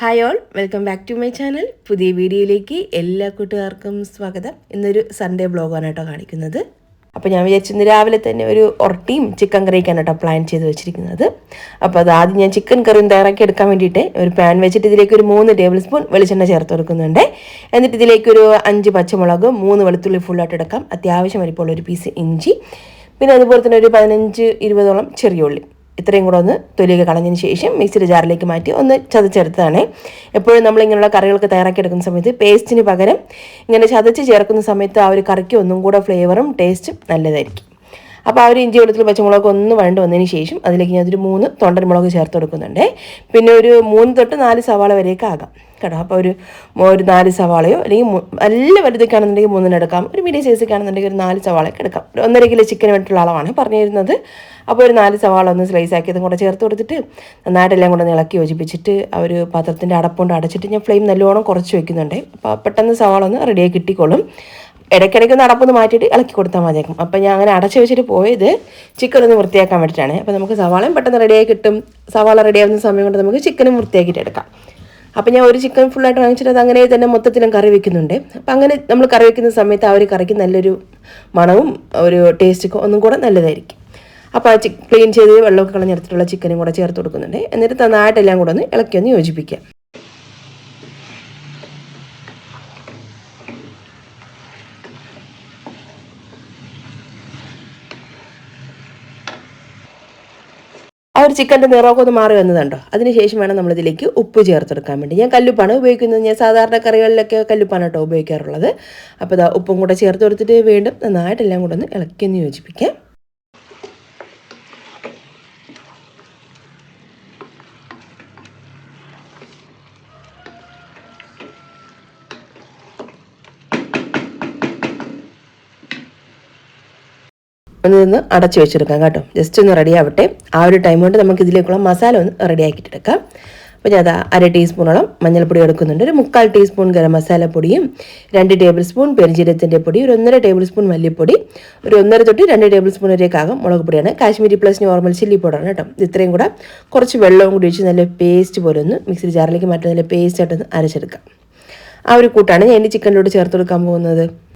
Hi all welcome back to my channel പുതിയ വീഡിയോയിലേക്ക് എല്ലാ കൂട്ടുകാർക്കും സ്വാഗതം. ഇന്നൊരു സൺഡേ ബ്ലോഗാണ് കേട്ടോ കാണിക്കുന്നത്. അപ്പോൾ ഞാൻ വിചാരിച്ചു ഇന്ന് രാവിലെ തന്നെ ഒരു ഒറട്ടിയും ചിക്കൻ കറിയൊക്കെയാണ് കേട്ടോ പ്ലാൻ ചെയ്ത് വെച്ചിരിക്കുന്നത്. അപ്പോൾ അത് ആദ്യം ഞാൻ ചിക്കൻ കറിയും തയ്യാറാക്കി എടുക്കാൻ വേണ്ടിയിട്ട് ഒരു പാൻ വെച്ചിട്ട് ഇതിലേക്ക് ഒരു മൂന്ന് ടേബിൾ സ്പൂൺ വെളിച്ചെണ്ണ ചേർത്ത് കൊടുക്കുന്നുണ്ട്. എന്നിട്ട് ഇതിലേക്ക് ഒരു അഞ്ച് പച്ചമുളക് മൂന്ന് വെളുത്തുള്ളി ഫുള്ളായിട്ട് എടുക്കാം. അത്യാവശ്യം വലിപ്പമുള്ള ഒരു പീസ് ഇഞ്ചി. പിന്നെ അതുപോലെ തന്നെ ഒരു പതിനഞ്ച് ഇരുപതോളം ചെറിയ ഉള്ളി. ഇത്രയും കൂടെ ഒന്ന് തൊലിയൊക്കെ കളഞ്ഞതിന് ശേഷം മിക്സിയുടെ ജാറിലേക്ക് മാറ്റി ഒന്ന് ചതച്ചെടുത്തതാണ്. എപ്പോഴും നമ്മൾ ഇങ്ങനെയുള്ള കറികളൊക്കെ തയ്യാറാക്കി എടുക്കുന്ന സമയത്ത് പേസ്റ്റിന് പകരം ഇങ്ങനെ ചതച്ച് ചേർക്കുന്ന സമയത്ത് ആ ഒരു കറിക്ക് ഒന്നും കൂടെ ഫ്ലേവറും ടേസ്റ്റും നല്ലതായിരിക്കും. അപ്പോൾ ആ ഒരു ഇഞ്ചി വെളുത്തുള്ളി പച്ചമുളക് ഒന്ന് വണ്ട് വന്നതിന് ശേഷം അതിലേക്ക് ഞാൻ ഒരു മൂന്ന് തൊണ്ടൻ മുളക് ചേർത്ത് കൊടുക്കുന്നുണ്ട്. പിന്നെ ഒരു മൂന്ന് തൊട്ട് നാല് സവാള വരെയൊക്കെ ആകാം. കേട്ടോ അപ്പോൾ ഒരു ഒരു നാല് സവാളയോ അല്ലെങ്കിൽ നല്ല വലുതൊക്കെയാണെന്നുണ്ടെങ്കിൽ മൂന്നിന് എടുക്കാം. ഒരു മീഡിയം സൈസൊക്കെ ആണെന്നുണ്ടെങ്കിൽ ഒരു നാല് സവാളയൊക്കെ എടുക്കാം. ഒന്നര കിലോ ചിക്കൻ വേണ്ടിയിട്ടുള്ള അളവാണ് പറഞ്ഞിരുന്നത്. അപ്പോൾ ഒരു നാല് സവാള ഒന്ന് സ്ലൈസ് ആക്കിയതും കൂടെ ചേർത്ത് കൊടുത്തിട്ട് നന്നായിട്ടെല്ലാം കൂടെ ഇളക്കി യോജിപ്പിച്ചിട്ട് ആ ഒരു പാത്രത്തിന്റെ അടപ്പുകൊണ്ട് അടച്ചിട്ട് ഞാൻ ഫ്ലെയിം നല്ലോണം കുറച്ച് വയ്ക്കുന്നുണ്ട് അപ്പോൾ പെട്ടെന്ന് സവാള ഒന്ന് റെഡിയായി കിട്ടിക്കോളും. ഇടയ്ക്കിടയ്ക്ക് ഒന്ന് അടപ്പൊന്ന് മാറ്റിയിട്ട് ഇളക്കി കൊടുത്താൽ മതിയാക്കും അപ്പോൾ ഞാൻ അങ്ങനെ അടച്ചു വെച്ചിട്ട് പോയത് ചിക്കൻ ഒന്ന് വൃത്തിയാക്കാൻ വേണ്ടിയിട്ടാണ്. അപ്പോൾ നമുക്ക് സവാളയും പെട്ടെന്ന് റെഡിയായി കിട്ടും. സവാള റെഡിയാവുന്ന സമയം കൊണ്ട് നമുക്ക് ചിക്കനും വൃത്തിയാക്കിയിട്ട് എടുക്കാം. അപ്പോൾ ഞാൻ ഒരു ചിക്കൻ ഫുള്ളായിട്ട് വാങ്ങിച്ചിട്ട് അത് അങ്ങനെ തന്നെ മൊത്തത്തിലും കറി വെക്കുന്നുണ്ട്. അപ്പോൾ അങ്ങനെ നമ്മൾ കറി വെക്കുന്ന സമയത്ത് ആ ഒരു കറിക്ക് നല്ലൊരു മണവും ഒരു ടേസ്റ്റൊക്കെ ഒന്നും കൂടെ നല്ലതായിരിക്കും. അപ്പോൾ ആ ക്ലീൻ ചെയ്ത് വെള്ളമൊക്കെ കളഞ്ഞെടുത്തിട്ടുള്ള ചിക്കനും കൂടെ ചേർത്ത് കൊടുക്കുന്നുണ്ട്. എന്നിട്ട് നന്നായിട്ടെല്ലാം കൂടെ ഒന്ന് ഇളക്കി ഒന്ന് യോജിപ്പിക്കുക. ആ ഒരു ചിക്കന്റെ നിറമൊക്കെ ഒന്ന് മാറി വന്നതുണ്ടോ അതിനുശേഷം വേണം നമ്മളിതിലേക്ക് ഉപ്പ് ചേർത്തെടുക്കാൻ വേണ്ടി. ഞാൻ കല്ലുപ്പാണ് ഉപയോഗിക്കുന്നത്. ഞാൻ സാധാരണ കറികളിലൊക്കെ കല്ലുപ്പാണ് കേട്ടോ ഉപയോഗിക്കാറുള്ളത്. അപ്പോൾ ഇതാ ഉപ്പും കൂടെ ചേർത്ത് കൊടുത്തിട്ട് വീണ്ടും നന്നായിട്ടെല്ലാം കൂടെ ഒന്ന് ഇളക്കി ഒന്ന് യോജിപ്പിക്കാം. ഒന്ന് അടച്ചു വെച്ചെടുക്കാം കേട്ടോ. ജസ്റ്റ് ഒന്ന് റെഡി ആവട്ടെ. ആ ഒരു ടൈം കൊണ്ട് നമുക്ക് ഇതിലേക്കുള്ള മസാല ഒന്ന് റെഡി ആക്കിയിട്ടെടുക്കാം. അപ്പോൾ ഞാൻ അതാ അര ടീസ്പൂണോളം മഞ്ഞൾപ്പൊടി എടുക്കുന്നുണ്ട്. ഒരു മുക്കാൽ ടീസ്പൂൺ ഗരം മസാല പൊടിയും രണ്ട് ടേബിൾ സ്പൂൺ പെരിഞ്ചീരത്തിന്റെ പൊടി ഒരു ഒന്നര ടേബിൾ സ്പൂൺ മല്ലിപ്പൊടി ഒരു ഒന്നര തൊട്ട് രണ്ട് ടേബിൾ സ്പൂൺ വരെയൊക്കെ മുളക് പൊടിയാണ്. കാശ്മീരി പ്ലസ് നോർമൽ ചില്ലി പൗഡറാണ് കേട്ടോ. ഇത്രയും കൂടെ കുറച്ച് വെള്ളവും കൂടി ഒഴിച്ച് നല്ല പേസ്റ്റ് പോലെ ഒന്ന് മിക്സി ജാറിലേക്ക് മാറ്റി നല്ല പേസ്റ്റ് ആയിട്ടൊന്ന് അരച്ചെടുക്കാം. ആ ഒരു കൂട്ടാണ് ഞാൻ എന്റെ ചിക്കനിലോട്ട് ചേർത്ത് കൊടുക്കാൻ പോകുന്നത്.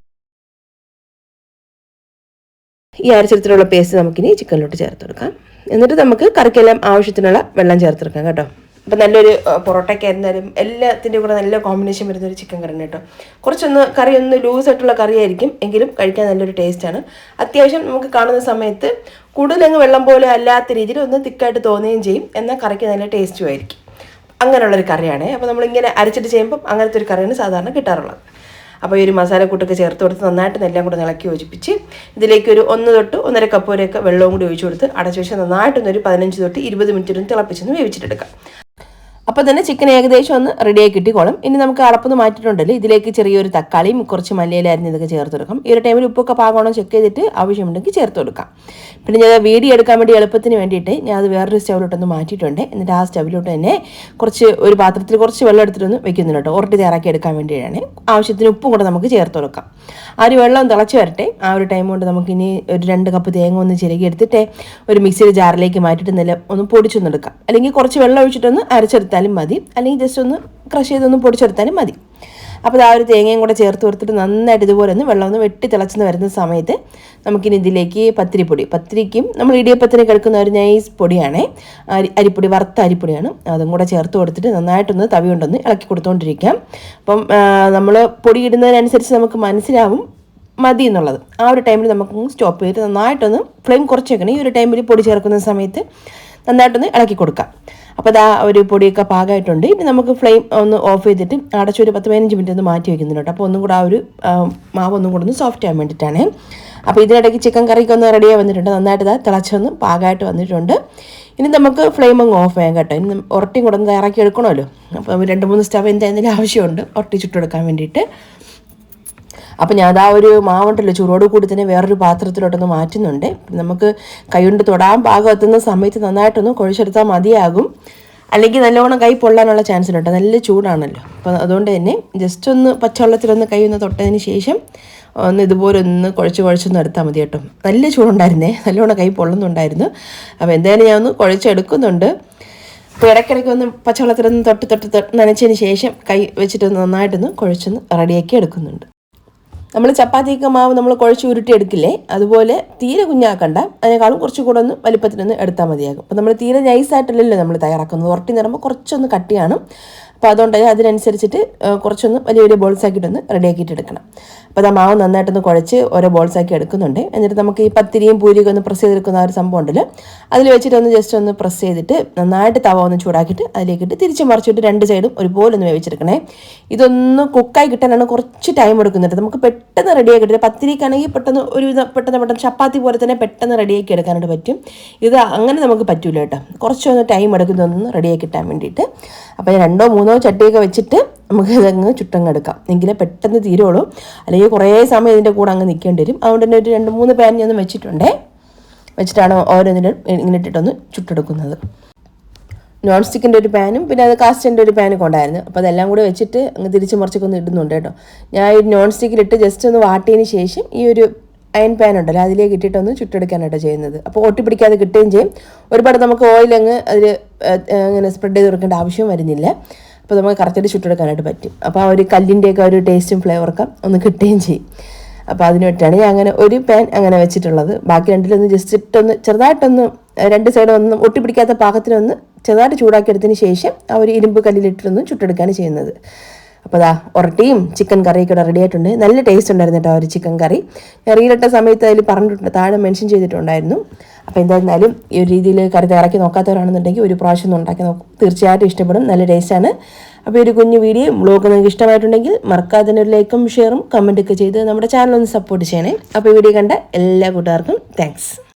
ഈ അരച്ചെടുത്തിട്ടുള്ള പേസ്റ്റ് നമുക്കിനി ചിക്കനിലോട്ട് ചേർത്ത് കൊടുക്കാം എന്നിട്ട് നമുക്ക് കറിക്കെല്ലാം ആവശ്യത്തിനുള്ള വെള്ളം ചേർത്തെടുക്കാം കേട്ടോ. അപ്പം നല്ലൊരു പൊറോട്ടയ്ക്ക് ആയിരുന്നാലും എല്ലാത്തിന്റെ കൂടെ നല്ല കോമ്പിനേഷൻ വരുന്ന ഒരു ചിക്കൻ കറി കേട്ടോ. കുറച്ചൊന്ന് കറി ഒന്ന് ലൂസ് ആയിട്ടുള്ള കറിയായിരിക്കും എങ്കിലും കഴിക്കാൻ നല്ലൊരു ടേസ്റ്റാണ് അത്യാവശ്യം നമുക്ക് കാണുന്ന സമയത്ത് കൂടുതലങ്ങ് വെള്ളം പോലെ അല്ലാത്ത രീതിയിൽ ഒന്ന് തിക്കായിട്ട് തോന്നുകയും ചെയ്യും. എന്നാൽ കറിക്ക് നല്ല ടേസ്റ്റും ആയിരിക്കും. അങ്ങനെയുള്ളൊരു കറിയാണ്. അപ്പോൾ നമ്മളിങ്ങനെ അരച്ചിട്ട് ചെയ്യുമ്പം അങ്ങനത്തെ ഒരു കറിയാണ് സാധാരണ കിട്ടാറുള്ളത്. അപ്പോൾ ഈ ഒരു മസാലക്കൂട്ടൊക്കെ ചേർത്ത് കൊടുത്ത് നന്നായിട്ട് എല്ലാം കൂടെ ഇളക്കി യോജിപ്പിച്ച് ഇതിലേക്ക് ഒരു ഒന്ന് തൊട്ട് ഒന്നര കപ്പ് വരെയൊക്കെ വെള്ളവും കൂടി ഒഴിച്ചു കൊടുത്ത് അടച്ചു വെച്ച് നന്നായിട്ടൊന്നൊരു പതിനഞ്ച് തൊട്ട് ഇരുപത് മിനിറ്റ് തിളപ്പിച്ചൊന്ന് വേവിച്ചിട്ടെടുക്കാം. അപ്പോൾ തന്നെ ചിക്കൻ ഏകദേശം ഒന്ന് റെഡിയായി കിട്ടിക്കോളും. ഇനി നമുക്ക് അടപ്പൊന്ന് മാറ്റിയിട്ടുണ്ടല്ലോ. ഇതിലേക്ക് ചെറിയൊരു തക്കാളിയും കുറച്ച് മല്ലിയില അരിഞ്ഞതൊക്കെ ചേർത്ത് കൊടുക്കും. ഈ ഒരു ടൈമിൽ ഉപ്പൊക്കെ പാകമാണോ ചെക്ക് ചെയ്തിട്ട് ആവശ്യമുണ്ടെങ്കിൽ ചേർത്ത് കൊടുക്കാം. പിന്നെ ഞാൻ വീടി എടുക്കാൻ വേണ്ടി എളുപ്പത്തിന് വേണ്ടിയിട്ട് ഞാൻ അത് വേറൊരു സ്റ്റൗവിലോട്ടൊന്ന് മാറ്റിയിട്ടുണ്ട്. എന്നിട്ട് ആ സ്റ്റൗവിലോട്ട് തന്നെ കുറച്ച് ഒരു പാത്രത്തിൽ കുറച്ച് വെള്ളം എടുത്തിട്ടൊന്ന് വെക്കുന്നുണ്ട് കേട്ടോ. ഉറട്ടി തയ്യാറാക്കി എടുക്കാൻ വേണ്ടിയിട്ടാണ്. ആവശ്യത്തിന് ഉപ്പും കൂടെ നമുക്ക് ചേർത്ത് കൊടുക്കാം. ആ ഒരു വെള്ളം തിളച്ച് വരട്ടെ. ആ ഒരു ടൈം കൊണ്ട് നമുക്കിനി ഒരു രണ്ട് കപ്പ് തേങ്ങ ഒന്ന് ചിരകി എടുത്തിട്ട് ഒരു മിക്സിയുടെ ജാറിലേക്ക് മാറ്റിയിട്ട് നല്ല ഒന്ന് പൊടിച്ചൊന്നെടുക്കാം അല്ലെങ്കിൽ കുറച്ച് വെള്ളം ഒഴിച്ചിട്ടൊന്ന് അരച്ചെടുത്താലും മതി. അല്ലെങ്കിൽ ജസ്റ്റ് ഒന്ന് ക്രഷ് ചെയ്തൊന്ന് പൊടിച്ചെടുത്താലും മതി. അപ്പോൾ ആ ഒരു തേങ്ങയും കൂടെ ചേർത്ത് കൊടുത്തിട്ട് നന്നായിട്ട് ഇതുപോലെ ഒന്ന് വെള്ളം ഒന്ന് വെട്ടി തിളച്ചെന്ന് വരുന്ന സമയത്ത് നമുക്കിനി ഇതിലേക്ക് പത്തിരിപ്പൊടി. പത്തിരിക്കും നമ്മൾ ഇടിയപ്പത്തിന് കിടക്കുന്ന ഒരു നൈസ് പൊടിയാണ്. അരി അരിപ്പൊടി വറുത്ത അരിപ്പൊടിയാണ്. അതും കൂടെ ചേർത്ത് കൊടുത്തിട്ട് നന്നായിട്ടൊന്ന് തവി കൊണ്ടൊന്ന് ഇളക്കി കൊടുത്തുകൊണ്ടിരിക്കാം അപ്പം നമ്മൾ പൊടി ഇടുന്നതിനനുസരിച്ച് നമുക്ക് മനസ്സിലാവും മതി എന്നുള്ളത്. ആ ഒരു ടൈമിൽ നമുക്ക് സ്റ്റോപ്പ് ചെയ്തിട്ട് നന്നായിട്ടൊന്ന് ഫ്ലെയിം കുറച്ച് വെക്കണം ഈ ഒരു ടൈമിൽ പൊടി ചേർക്കുന്ന സമയത്ത് നന്നായിട്ടൊന്ന് ഇളക്കി കൊടുക്കാം. അപ്പോൾ അതാ ഒരു പൊടിയൊക്കെ പാകമായിട്ടുണ്ട്. ഇനി നമുക്ക് ഫ്ലെയിം ഒന്ന് ഓഫ് ചെയ്തിട്ട് അടച്ചൊരു പത്ത് പതിനഞ്ച് മിനിറ്റ് ഒന്ന് മാറ്റി വെക്കുന്നുണ്ട് അപ്പോൾ ഒന്നും കൂടെ ആ ഒരു മാവ് ഒന്നും കൂടെ ഒന്ന് സോഫ്റ്റ് ആകാൻ വേണ്ടിയിട്ടാണ്. അപ്പോൾ ഇതിനിടയ്ക്ക് ചിക്കൻ കറിക്ക് ഒന്ന് റെഡിയായി വന്നിട്ടുണ്ട്. നന്നായിട്ട് ഇതാ തിളച്ചൊന്ന് പാകമായിട്ട് വന്നിട്ടുണ്ട്. ഇനി നമുക്ക് ഫ്ലെയിം അങ്ങ് ഓഫ് ചെയ്യാം കേട്ടോ. ഇനി ഉരട്ടിയും കൂടെ ഒന്ന് തയ്യാറാക്കി എടുക്കണമല്ലോ. അപ്പോൾ രണ്ട് മൂന്ന് സ്റ്റവ് എന്തായാലും ആവശ്യമുണ്ട്. ഉരട്ടി ചുട്ടെടുക്കാൻ വേണ്ടിയിട്ട്. അപ്പോൾ ഞാൻ ആ ഒരു മാവുണ്ടല്ലോ ചൂടോട് കൂടി തന്നെ വേറൊരു പാത്രത്തിലോട്ടൊന്ന് മാറ്റുന്നുണ്ട്. നമുക്ക് കൈകൊണ്ട് തൊടാൻ പാകം എത്തുന്ന സമയത്ത് നന്നായിട്ടൊന്ന് കുഴച്ചെടുത്താൽ മതിയാകും. അല്ലെങ്കിൽ നല്ലവണ്ണം കൈ പൊള്ളാനുള്ള ചാൻസ് ഉണ്ട് നല്ല ചൂടാണല്ലോ. അപ്പം അതുകൊണ്ട് തന്നെ ജസ്റ്റ് ഒന്ന് പച്ചവെള്ളത്തിലൊന്ന് കൈ ഒന്ന് തൊട്ടതിന് ശേഷം ഒന്ന് ഇതുപോലെ ഒന്ന് കുഴച്ച് കുഴച്ചൊന്ന് എടുത്താൽ മതി കേട്ടോ. നല്ല ചൂടുണ്ടായിരുന്നേ. നല്ലവണ്ണം കൈ പൊള്ളുന്നുണ്ടായിരുന്നു. അപ്പോൾ എന്തായാലും ഞാൻ ഒന്ന് കുഴച്ചെടുക്കുന്നുണ്ട്. അപ്പോൾ ഇടയ്ക്കിടയ്ക്ക് ഒന്ന് പച്ചവെള്ളത്തിലൊന്ന് തൊട്ട് തൊട്ട് തൊട്ട് നനച്ചതിന് ശേഷം കൈ വെച്ചിട്ടൊന്ന് നന്നായിട്ടൊന്ന് കുഴച്ചൊന്ന് റെഡിയാക്കി എടുക്കുന്നുണ്ട്. നമ്മൾ ചപ്പാത്തിക്ക് മാവ് നമ്മൾ കുഴച്ച് ഉരുട്ടി എടുക്കില്ലേ അതുപോലെ തീരെ കുഞ്ഞാക്കണ്ട. അതിനേക്കാളും കുറച്ചും കൂടെ ഒന്ന് വലിപ്പത്തിനൊന്ന് എടുത്താൽ മതിയാകും. അപ്പോൾ നമ്മൾ തീരെ നൈസായിട്ടല്ലല്ലോ നമ്മൾ തയ്യാറാക്കുന്നത്. ഉറട്ടി നിറമ്പോൾ കുറച്ചൊന്ന് കട്ടിയാണ് അപ്പോൾ അതുകൊണ്ട് അതിനനുസരിച്ചിട്ട് കുറച്ചൊന്ന് വലിയ വലിയ ബോൾസ് ആക്കിയിട്ടൊന്ന് റെഡിയാക്കിയിട്ട് എടുക്കണം. അപ്പോൾ ആ മാവ് നന്നായിട്ടൊന്ന് കുഴച്ച് ഓരോ ബോൾസ് ആക്കി എടുക്കുന്നുണ്ട്. എന്നിട്ട് നമുക്ക് ഈ പത്തിരിയും പൂരിയൊക്കെ ഒന്ന് പ്രസ് ചെയ്തെടുക്കുന്ന ഒരു സംഭവം ഉണ്ടല്ലോ. അതിൽ വെച്ചിട്ട് ഒന്ന് ജസ്റ്റ് ഒന്ന് പ്രസ് ചെയ്തിട്ട് നന്നായിട്ട് തവ ഒന്ന് ചൂടാക്കിയിട്ട് അതിലേക്കിട്ട് തിരിച്ച് മറിച്ചിട്ട് രണ്ട് സൈഡും ഒരുപോലെ ഒന്ന് വേവിച്ചെടുക്കണേ. ഇതൊന്ന് കുക്കായി കിട്ടാനാണ് കുറച്ച് ടൈം എടുക്കുന്നുണ്ട്. നമുക്ക് പെട്ടെന്ന് റെഡിയാക്കി എടുക്കാം. പത്തിരിക്കാണെങ്കിൽ പെട്ടെന്ന് ഒരു പെട്ടെന്ന് പെട്ടെന്ന് ചപ്പാത്തി പോലെ തന്നെ പെട്ടെന്ന് റെഡിയാക്കി എടുക്കാനായിട്ട് പറ്റും. ഇത് അങ്ങനെ നമുക്ക് പറ്റൂല കേട്ടോ. കുറച്ചൊന്ന് ടൈം എടുക്കുന്നതൊന്ന് റെഡിയാക്കി കിട്ടാൻ വേണ്ടിയിട്ട്. അപ്പോൾ രണ്ടോ മൂന്നോ ചട്ടിയൊക്കെ വെച്ചിട്ട് നമുക്ക് ഇതങ്ങ് ചുട്ടങ്ങെടുക്കാം. എങ്കിലേ പെട്ടെന്ന് തീരുള്ളൂ. അല്ലെങ്കിൽ കുറേ സമയം ഇതിന്റെ കൂടെ അങ്ങ് നിൽക്കേണ്ടി വരും. അതുകൊണ്ട് തന്നെ ഒരു രണ്ട് മൂന്ന് പാൻ ഞാൻ വെച്ചിട്ടുണ്ടേ. വെച്ചിട്ടാണ് ഓരോന്നിനും ഇങ്ങനെ ഇട്ടിട്ടൊന്ന് ചുട്ടെടുക്കുന്നത്. നോൺ സ്റ്റിക്കിന്റെ ഒരു പാനും പിന്നെ അത് കാസ്റ്റിന്റെ ഒരു പാനൊക്കെ ഉണ്ടായിരുന്നു. അപ്പോൾ അതെല്ലാം കൂടെ വെച്ചിട്ട് അങ്ങ് തിരിച്ച് മറിച്ചൊക്കെ ഒന്ന് ഇടുന്നുണ്ട് കേട്ടോ. ഞാൻ ഈ നോൺ സ്റ്റിക്കിലിട്ട് ജസ്റ്റ് ഒന്ന് വാട്ടിയതിന് ശേഷം ഈ ഒരു അയൺ പാൻ ഉണ്ടല്ലോ അതിലേക്ക് ഇട്ടിട്ടൊന്ന് ചുട്ടെടുക്കാനായിട്ടോ ചെയ്യുന്നത്. അപ്പോൾ ഒട്ടിപ്പിടിക്കാതെ കിട്ടുകയും ചെയ്യും. ഒരുപാട് നമുക്ക് ഓയിൽ അങ്ങ് അതിൽ അങ്ങനെ സ്പ്രെഡ് ചെയ്ത് കൊടുക്കേണ്ട ആവശ്യം വരുന്നില്ല. അപ്പോൾ നമുക്ക് കറക്റ്റായിട്ട് ചുട്ടെടുക്കാനായിട്ട് പറ്റും. അപ്പോൾ ആ ഒരു കല്ലിന്റെയൊക്കെ ഒരു ടേസ്റ്റും ഫ്ലേവറൊക്കെ ഒന്ന് കിട്ടുകയും ചെയ്യും. അപ്പോൾ അതിന് വേണ്ടിയിട്ടാണ് ഞാൻ അങ്ങനെ ഒരു പാൻ അങ്ങനെ വെച്ചിട്ടുള്ളത്. ബാക്കി രണ്ടിലൊന്ന് ജസ്റ്റ് ഒന്ന് ചെറുതായിട്ടൊന്ന് രണ്ട് സൈഡും ഒന്ന് ഒട്ടിപ്പിടിക്കാത്ത പാകത്തിനൊന്ന് ചെറുതായിട്ട് ചൂടാക്കിയെടുത്തതിന് ശേഷം ആ ഒരു ഇരുമ്പ് കല്ലിലിട്ടൊന്ന് ചുട്ടെടുക്കുകയാണ് ചെയ്യുന്നത്. അപ്പോൾ അതാ ഒരട്ടിയും ചിക്കൻ കറിയൊക്കെ ഇവിടെ റെഡി ആയിട്ടുണ്ട്. നല്ല ടേസ്റ്റ് ഉണ്ടായിരുന്നു കേട്ടോ ഒരു ചിക്കൻ കറി ഞാൻ റീലിട്ട സമയത്ത് അതിൽ പറഞ്ഞിട്ടുണ്ട് താഴെ മെൻഷൻ ചെയ്തിട്ടുണ്ടായിരുന്നു. അപ്പോൾ എന്തായിരുന്നാലും ഈ ഒരു രീതിയിൽ കറി തയ്യാറാക്കി നോക്കാത്തവരാണെന്നുണ്ടെങ്കിൽ ഒരു പ്രാവശ്യം ഒന്ന് ഉണ്ടാക്കി നോക്കും. തീർച്ചയായിട്ടും ഇഷ്ടപ്പെടും നല്ല ടേസ്റ്റാണ് അപ്പോൾ ഈ ഒരു കുഞ്ഞു വീഡിയോ ബ്ലോഗ് നിങ്ങൾക്ക് ഇഷ്ടമായിട്ടുണ്ടെങ്കിൽ മറക്കാതെ തന്നെ ഒരു ലൈക്കും ഷെയറും കമന്റൊക്കെ ചെയ്ത് നമ്മുടെ ചാനൽ ഒന്ന് സപ്പോർട്ട് ചെയ്യണേ. അപ്പോൾ ഈ വീഡിയോ കണ്ട എല്ലാ കൂട്ടുകാർക്കും താങ്ക്സ്